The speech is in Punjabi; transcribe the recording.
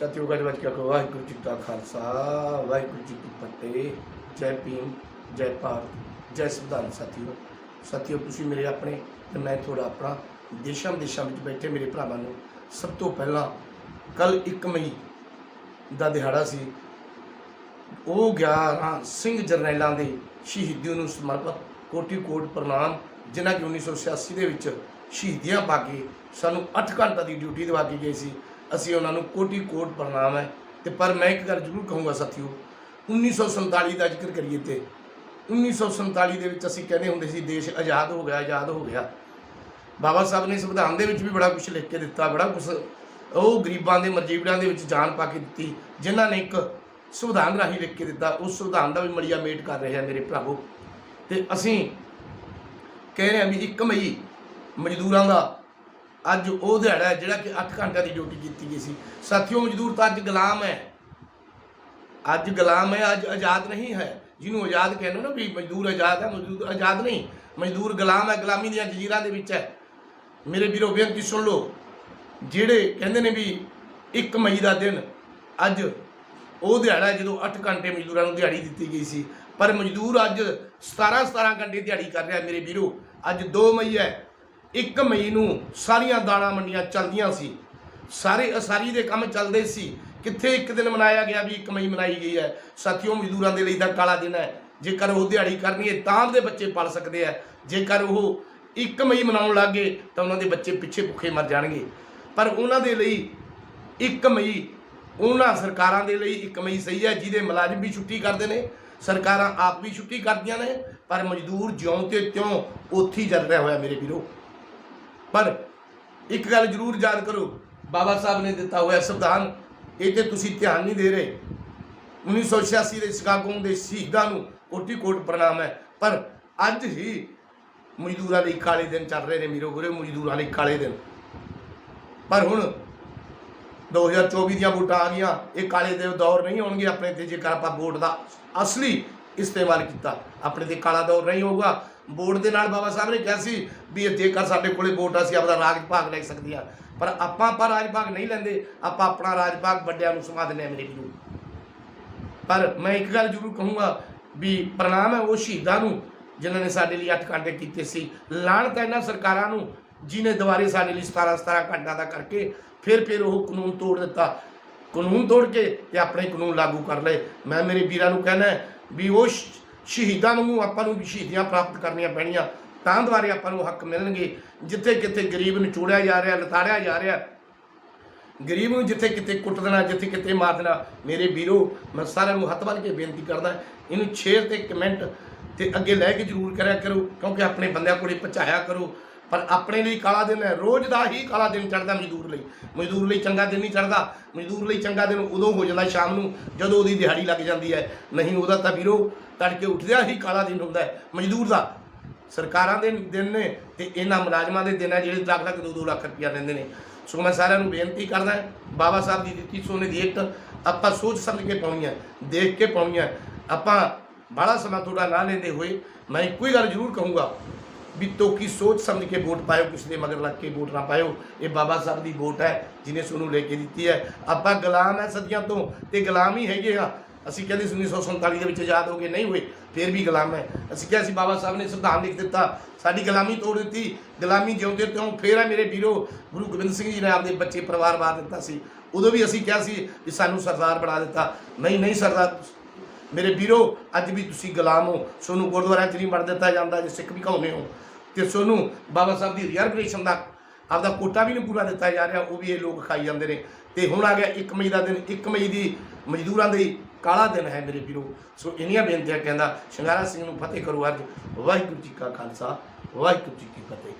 ਸਾਥੀਓ ਗੱਜ ਵੱਜ ਕਹੋ ਵਾਹਿਗੁਰੂ ਜੀ ਕਾ ਖਾਲਸਾ, ਵਾਹਿਗੁਰੂ ਜੀ ਕੀ ਫਤਿਹ। ਜੈ ਭੀਮ, ਜੈ ਭਾਰਤ, ਜੈ ਸੰਵਿਧਾਨ ਸਾਥੀਓ ਸਾਥੀਓ ਤੁਸੀਂ ਮੇਰੇ ਆਪਣੇ ਤੇ ਮੈਂ ਤੁਹਾਡਾ ਆਪਣਾ ਦੇਸ਼ਾਂ ਵਿਦੇਸ਼ਾਂ ਵਿੱਚ ਬੈਠੇ ਮੇਰੇ ਭਰਾਵਾਂ ਨੂੰ ਸਭ ਤੋਂ ਪਹਿਲਾਂ ਕੱਲ 1 ਮਈ ਦਾ ਦਿਹਾੜਾ ਸੀ। ਉਹ 11 ਸਿੰਘ ਜਰਨੈਲਾਂ ਦੇ ਸ਼ਹੀਦੀ ਨੂੰ ਸਮਰਪਿਤ ਕੋਟੀ ਕੋਟ ਪ੍ਰਣਾਮ, ਜਿਨ੍ਹਾਂ ਕਿ 1986 ਦੇ ਵਿੱਚ ਸ਼ਹੀਦੀਆਂ ਪਾ ਕੇ ਸਾਨੂੰ 8 ਘੰਟਾ ਦੀ ਡਿਊਟੀ ਦਿਵਾ ਕੇ ਗਏ ਸੀ। ਅਸੀਂ ਉਹਨਾਂ ਨੂੰ ਕੋਟੀ ਕੋਟ ਪ੍ਰਣਾਮ ਹੈ ਤੇ ਪਰ ਮੈਂ ਇੱਕ ਗੱਲ ਜ਼ਰੂਰ ਕਹੂੰਗਾ ਸਾਥੀਓ 1947 ਦਾ ਜ਼ਿਕਰ ਕਰੀਏ ਤੇ 1947 ਦੇ ਵਿੱਚ ਅਸੀਂ ਕਹਿੰਦੇ ਹੁੰਦੇ ਸੀ ਦੇਸ਼ ਆਜ਼ਾਦ ਹੋ ਗਿਆ, ਆਜ਼ਾਦ ਹੋ ਗਿਆ। ਬਾਬਾ ਸਾਹਿਬ ਨੇ ਸੰਵਿਧਾਨ ਦੇ ਵਿੱਚ ਵੀ ਬੜਾ ਕੁਝ ਲਿਖ ਕੇ ਦਿੱਤਾ, ਬੜਾ ਕੁਝ ਉਹ ਗਰੀਬਾਂ ਦੇ ਮਰਜੀਵੜਾਂ ਦੇ ਵਿੱਚ ਜਾਨ ਪਾ ਕੇ ਦਿੱਤੀ, ਜਿਨ੍ਹਾਂ ਨੇ ਇੱਕ ਸੰਵਿਧਾਨ ਰਾਹੀਂ ਲਿਖ ਕੇ ਦਿੱਤਾ, ਉਸ ਸੰਵਿਧਾਨ ਦਾ ਵੀ ਮੜੀਆ ਮੇਟ ਕਰ ਰਿਹਾ ਮੇਰੇ ਭਰਾਵੋ। ਤੇ ਅਸੀਂ ਕਹਿ ਰਹੇ ਹਾਂ ਵੀ 1 ਮਈ ਮਜ਼ਦੂਰਾਂ ਦਾ ਅੱਜ ਉਹ ਦਿਹਾੜਾ ਹੈ ਜਿਹੜਾ ਕਿ 8 ਘੰਟਿਆਂ ਦੀ ਡਿਊਟੀ ਕੀਤੀ ਗਈ ਸੀ। ਸਾਥੀਓ ਮਜ਼ਦੂਰ ਤਾਂ ਅੱਜ ਗੁਲਾਮ ਹੈ। ਅੱਜ ਗੁਲਾਮ ਹੈ, ਅੱਜ ਆਜ਼ਾਦ ਨਹੀਂ ਹੈ। ਜਿਹਨੂੰ ਆਜ਼ਾਦ ਕਹਿੰਦੇ ਨਾ ਵੀ ਮਜ਼ਦੂਰ ਆਜ਼ਾਦ ਹੈ, ਮਜ਼ਦੂਰ ਆਜ਼ਾਦ ਨਹੀਂ। ਮਜ਼ਦੂਰ ਗੁਲਾਮ ਹੈ, ਗੁਲਾਮੀ ਦੀਆਂ ਜਜ਼ੀਰਾਂ ਦੇ ਵਿੱਚ ਹੈ। ਮੇਰੇ ਵੀਰੋ, ਬੇਨਤੀ ਸੁਣ ਲਓ। ਜਿਹੜੇ ਕਹਿੰਦੇ ਨੇ ਵੀ 1 ਮਈ ਦਾ ਦਿਨ, ਅੱਜ ਉਹ ਦਿਹਾੜਾ ਜਦੋਂ 8 ਘੰਟੇ ਮਜ਼ਦੂਰਾਂ ਨੂੰ ਦਿਹਾੜੀ ਦਿੱਤੀ ਗਈ ਸੀ। ਪਰ ਮਜ਼ਦੂਰ ਅੱਜ 17 17 ਘੰਟੇ ਦਿਹਾੜੀ ਕਰ ਰਿਹਾ ਮੇਰੇ ਵੀਰੋ। ਅੱਜ 2 ਮਈ ਹੈ। 1 ਮਈ ਨੂੰ ਸਾਰੀਆਂ ਦਾਣਾ ਮੰਡੀਆਂ ਚੱਲਦੀਆਂ ਸੀ। ਸਾਰੇ ਅਸਾਰੀ ਦੇ ਕੰਮ ਚੱਲਦੇ ਸੀ। ਕਿੱਥੇ ਇੱਕ ਦਿਨ ਮਨਾਇਆ ਗਿਆ ਵੀ 1 ਮਈ ਮਨਾਈ ਗਈ ਹੈ? ਸਾਥੀਓ, ਮਜ਼ਦੂਰਾਂ ਦੇ ਲਈ ਤਾਂ ਕਾਲਾ ਦਿਨ ਹੈ। ਜੇਕਰ ਉਹ ਦਿਹਾੜੀ ਕਰਨੀ ਹੈ ਤਾਂ ਦੇ ਬੱਚੇ ਪਲ ਸਕਦੇ ਆ ਜੇਕਰ ਉਹ 1 ਮਈ ਮਨਾਉਣ ਲੱਗੇ ਤਾਂ ਉਹਨਾਂ ਦੇ ਬੱਚੇ ਪਿੱਛੇ ਭੁੱਖੇ ਮਰ ਜਾਣਗੇ। ਪਰ ਉਹਨਾਂ ਦੇ ਲਈ 1 ਮਈ, ਉਹਨਾਂ ਸਰਕਾਰਾਂ ਦੇ ਲਈ 1 ਮਈ ਸਹੀ ਹੈ, ਜਿਹਦੇ ਮੁਲਾਜ਼ਮ ਵੀ ਛੁੱਟੀ ਕਰਦੇ ਨੇ। ਸਰਕਾਰਾਂ ਆਪ ਵੀ ਛੁੱਟੀ ਕਰਦੀਆਂ ਨੇ, ਪਰ ਮਜ਼ਦੂਰ ਜਿਉਂ ਤੇ ਤਿਉਂ ਉੱਥੇ ਹੀ ਚੱਲ ਰਿਹਾ ਹੋਇਆ ਮੇਰੇ ਵੀਰੋ। ਪਰ ਇੱਕ ਗੱਲ ਜ਼ਰੂਰ ਯਾਦ ਕਰੋ, ਬਾਬਾ ਸਾਹਿਬ ਨੇ ਦਿੱਤਾ ਹੋਇਆ ਸੰਵਿਧਾਨ, ਇਹ ਤੇ ਤੁਸੀਂ ਧਿਆਨ ਨਹੀਂ ਦੇ ਰਹੇ। 1986 ਦੇ ਸ਼ਿਕਾਗੋ ਦੇ ਸ਼ਹੀਦਾਂ ਨੂੰ ਕੋਟੀ ਕੋਟ ਪ੍ਰਣਾਮ ਹੈ। ਪਰ ਅੱਜ ਹੀ ਮਜ਼ਦੂਰਾਂ ਲਈ ਕਾਲੇ ਦਿਨ ਚੱਲ ਰਹੇ ਨੇ ਮੀਰੋ ਗੁਰੇ, ਮਜ਼ਦੂਰਾਂ ਲਈ ਕਾਲੇ ਦਿਨ। ਪਰ ਹੁਣ 2024 ਦੀਆਂ ਵੋਟਾਂ ਆ ਗਈਆਂ, ਇਹ ਕਾਲੇ ਦੇ ਦੌਰ ਨਹੀਂ ਹੋਣਗੇ ਆਪਣੇ ਤੇ ਜੇਕਰ ਆਪਾਂ ਵੋਟ ਦਾ ਅਸਲੀ ਇਸਤੇਮਾਲ ਕੀਤਾ। ਆਪਣੇ ਤੇ ਕਾਲਾ ਦੌਰ ਨਹੀਂ ਹੋਊਗਾ। ਵੋਟ ਦੇ ਨਾਲ ਬਾਬਾ ਸਾਹਿਬ ਨੇ ਕਿਹਾ ਸੀ ਵੀ ਇਹ ਜੇਕਰ ਸਾਡੇ ਕੋਲੇ ਵੋਟ ਆ, ਅਸੀਂ ਆਪਦਾ ਰਾਜ ਭਾਗ ਲੈ ਸਕਦੇ ਆ। ਪਰ ਆਪਾਂ ਆਪਾਂ ਰਾਜ ਭਾਗ ਨਹੀਂ ਲੈਂਦੇ ਆਪਾਂ ਆਪਣਾ ਰਾਜ ਭਾਗ ਵੱਡਿਆਂ ਨੂੰ ਸਮਾ ਦਿੰਦੇ ਆ ਮੇਰੇ ਵੀਰੋ। ਪਰ ਮੈਂ ਇੱਕ ਗੱਲ ਜ਼ਰੂਰ ਕਹੂੰਗਾ ਵੀ ਪ੍ਰਣਾਮ ਹੈ ਉਹ ਸ਼ਹੀਦਾਂ ਨੂੰ ਜਿਨ੍ਹਾਂ ਨੇ ਸਾਡੇ ਲਈ 8 ਘੰਟੇ ਕੀਤੇ ਸੀ। ਲਾਹਣਤ ਹੈ ਇਹਨਾਂ ਸਰਕਾਰਾਂ ਨੂੰ ਜਿਨੇ ਦੁਬਾਰੇ ਸਾਡੇ ਲਈ 17 17 ਘੰਟਾ ਦਾ ਕਰਕੇ ਫਿਰ ਫਿਰ ਉਹ ਕਾਨੂੰਨ ਤੋੜ ਦਿੱਤਾ। ਕਾਨੂੰਨ ਤੋੜ ਕੇ ਤੇ ਆਪਣੇ ਕਾਨੂੰਨ ਲਾਗੂ ਕਰ ਲਏ। ਮੈਂ ਮੇਰੇ ਵੀਰਾਂ ਨੂੰ ਕਹਿਣਾ ਵੀ ਉਹ ਸ਼ਹੀਦਾਂ ਨੂੰ ਆਪਾਂ ਨੂੰ ਸ਼ਹੀਦੀਆਂ ਪ੍ਰਾਪਤ ਕਰਨੀਆਂ ਪੈਣੀਆਂ। ਤਾਂ ਦੁਬਾਰੇ ਆਪਾਂ ਨੂੰ ਹੱਕ ਮਿਲਣਗੇ। ਜਿੱਥੇ ਕਿਤੇ ਗਰੀਬ ਨੂੰ ਚੋੜਿਆ ਜਾ ਰਿਹਾ, ਲਤਾੜਿਆ ਜਾ ਰਿਹਾ। ਗਰੀਬ ਨੂੰ ਜਿੱਥੇ ਕਿਤੇ ਕੁੱਟ ਦੇਣਾ, ਜਿੱਥੇ ਕਿਤੇ ਮਾਰ ਦੇਣਾ। ਮੇਰੇ ਵੀਰੋ, ਮੈਂ ਸਾਰਿਆਂ ਨੂੰ ਹੱਥ ਬੰਨ੍ਹ ਕੇ ਬੇਨਤੀ ਕਰਦਾ, ਇਹਨੂੰ ਸ਼ੇਅਰ ਤੇ ਕਮੈਂਟ ਤੇ ਅੱਗੇ ਲੈ ਕੇ ਜ਼ਰੂਰ ਕਰਿਆ ਕਰੋ, ਕਿਉਂਕਿ ਆਪਣੇ ਬੰਦਿਆਂ ਕੋਲੇ ਪਹੁੰਚਾਇਆ ਕਰੋ। ਪਰ ਆਪਣੇ ਲਈ ਕਾਲਾ ਦਿਨ ਹੈ। ਰੋਜ਼ ਦਾ ਹੀ ਕਾਲਾ ਦਿਨ ਚੜਦਾ ਮਜ਼ਦੂਰ ਲਈ। ਮਜ਼ਦੂਰ ਲਈ ਚੰਗਾ ਦਿਨ ਨਹੀਂ ਚੜਦਾ ਮਜ਼ਦੂਰ ਲਈ ਚੰਗਾ ਦਿਨ ਉਦੋਂ ਹੋ ਜਾਂਦਾ ਸ਼ਾਮ ਨੂੰ, ਜਦੋਂ ਉਹਦੀ ਦਿਹਾੜੀ ਲੱਗ ਜਾਂਦੀ ਹੈ। ਨਹੀਂ ਉਹਦਾ ਤਾਂ ਵੀਰੋ, ਤੜਕੇ ਉੱਠਦਿਆਂ ਹੀ ਕਾਲਾ ਦਿਨ ਹੁੰਦਾ ਹੈ। ਮਜ਼ਦੂਰ ਦਾ ਸਰਕਾਰਾਂ ਦੇ ਦਿਨ ਨੇ ਤੇ ਇਹਨਾਂ ਮੁਲਾਜ਼ਮਾਂ ਦੇ ਦਿਨ ਹੈ, ਜਿਹੜੇ ਲੱਖ ਲੱਖ ਦੋ ਦੋ ਲੱਖ ਰੁਪਇਆ ਲੈਂਦੇ ਨੇ। ਸੋ ਮੈਂ ਸਾਰਿਆਂ ਨੂੰ ਬੇਨਤੀ ਕਰਦਾ ਬਾਬਾ ਸਾਹਿਬ ਦੀ ਦਿੱਤੀ ਸੋਨੇ ਦੀ ਇੱਕ ਆਪਾਂ ਸੋਚ ਸਮਝ ਕੇ ਪਾਉਣੀ ਹੈ, ਦੇਖ ਕੇ ਪਾਉਣੀ ਹੈ। ਆਪਾਂ ਬੜਾ ਸਮਾਂ ਤੁਹਾਡਾ ਨਾ ਲੈਂਦੇ ਹੋਏ, ਮੈਂ ਇੱਕੋ ਹੀ ਗੱਲ ਜ਼ਰੂਰ ਕਹੂੰਗਾ ਵੀ ਤੋਕੀ ਸੋਚ ਸਮਝ ਕੇ ਵੋਟ ਪਾਇਓ, ਕਿਸੇ ਦੇ ਮਗਰ ਲੱਗ ਕੇ ਵੋਟ ਨਾ ਪਾਇਓ। ਇਹ ਬਾਬਾ ਸਾਹਿਬ ਦੀ ਵੋਟ ਹੈ, ਜਿਨੇ ਸਾਨੂੰ ਲੈ ਕੇ ਦਿੱਤੀ ਹੈ। ਆਪਾਂ ਗੁਲਾਮ ਹੈ ਸਦੀਆਂ ਤੋਂ ਤੇ ਗੁਲਾਮ ਹੀ ਹੈਗੇ ਆ। ਅਸੀਂ ਕਹਿੰਦੇ ਸੀ 1947 ਦੇ ਵਿੱਚ ਆਜ਼ਾਦ ਹੋ ਗਏ, ਨਹੀਂ ਹੋਏ, ਫਿਰ ਵੀ ਗੁਲਾਮ ਹੈ। ਅਸੀਂ ਕਿਹਾ ਸੀ ਬਾਬਾ ਸਾਹਿਬ ਨੇ ਸੰਵਿਧਾਨ ਲਿਖ ਦਿੱਤਾ, ਸਾਡੀ ਗੁਲਾਮੀ ਤੋੜ ਦਿੱਤੀ, ਗੁਲਾਮੀ ਜਿਉਂਦੇ ਤਿਉਂ ਫੇਰ ਹੈ ਮੇਰੇ ਵੀਰੋ, ਗੁਰੂ ਗੋਬਿੰਦ ਸਿੰਘ ਜੀ ਨੇ ਆਪਦੇ ਬੱਚੇ ਪਰਿਵਾਰ ਵਾਰ ਦਿੱਤਾ ਸੀ। ਉਦੋਂ ਵੀ ਅਸੀਂ ਕਿਹਾ ਸੀ ਵੀ ਸਾਨੂੰ ਸਰਦਾਰ ਬਣਾ ਦਿੱਤਾ। ਨਹੀਂ ਨਹੀਂ ਸਰਦਾਰ ਮੇਰੇ ਵੀਰੋ, ਅੱਜ ਵੀ ਤੁਸੀਂ ਗੁਲਾਮ ਹੋ। ਸੋਨੂੰ ਗੁਰਦੁਆਰਿਆਂ 'ਚ ਨਹੀਂ ਵੜ ਦਿੱਤਾ ਜਾਂਦਾ, ਜੇ ਸਿੱਖ ਵੀ ਕਹਾਉਂਦੇ ਹੋ। ਤੇ ਸੋਨੂੰ, ਬਾਬਾ ਸਾਹਿਬ ਦੀ ਰਿਜ਼ਰਵੇਸ਼ਨ ਦਾ ਆਪਦਾ ਕੋਟਾ ਵੀ ਨਹੀਂ ਪੂਰਾ ਦਿੱਤਾ ਜਾ ਰਿਹਾ, ਉਹ ਵੀ ਇਹ ਲੋਕ ਖਾਈ ਜਾਂਦੇ ਨੇ। ਤੇ ਹੁਣ ਆ ਗਿਆ 1 ਮਈ ਦਾ ਦਿਨ 1 ਮਈ ਦੀ ਮਜ਼ਦੂਰਾਂ ਦੇ ਕਾਲਾ ਦਿਨ ਹੈ ਮੇਰੇ ਵੀਰੋ। ਸੋ ਇੰਨੀਆਂ ਬੇਨਤੀਆਂ ਕਹਿੰਦਾ, ਸ਼ਿੰਗਾਰਾ ਸਿੰਘ ਨੂੰ ਫਤਿਹ ਕਰੋ ਅੱਜ। ਵਾਹਿਗੁਰੂ ਜੀ ਕਾ ਖਾਲਸਾ, ਵਾਹਿਗੁਰੂ ਜੀ ਕੀ ਫਤਿਹ।